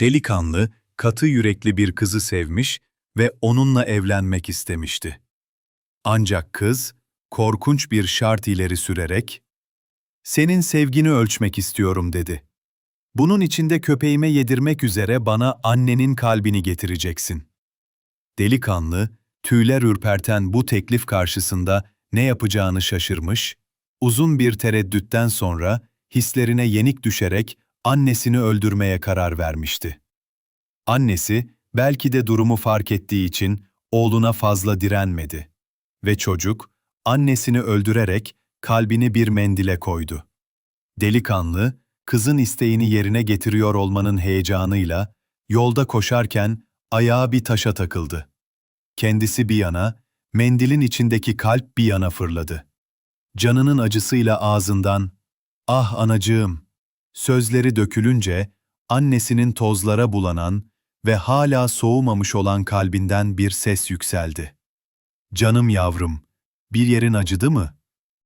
Delikanlı, katı yürekli bir kızı sevmiş ve onunla evlenmek istemişti. Ancak kız, korkunç bir şart ileri sürerek, ''Senin sevgini ölçmek istiyorum.'' dedi. ''Bunun için de köpeğime yedirmek üzere bana annenin kalbini getireceksin.'' Delikanlı, tüyler ürperten bu teklif karşısında ne yapacağını şaşırmış, uzun bir tereddütten sonra hislerine yenik düşerek annesini öldürmeye karar vermişti. Annesi, belki de durumu fark ettiği için oğluna fazla direnmedi ve çocuk, annesini öldürerek kalbini bir mendile koydu. Delikanlı, kızın isteğini yerine getiriyor olmanın heyecanıyla, yolda koşarken ayağı bir taşa takıldı. Kendisi bir yana, mendilin içindeki kalp bir yana fırladı. Canının acısıyla ağzından, ''Ah anacığım!'' Sözleri dökülünce, annesinin tozlara bulanan ve hala soğumamış olan kalbinden bir ses yükseldi. ''Canım yavrum, bir yerin acıdı mı?''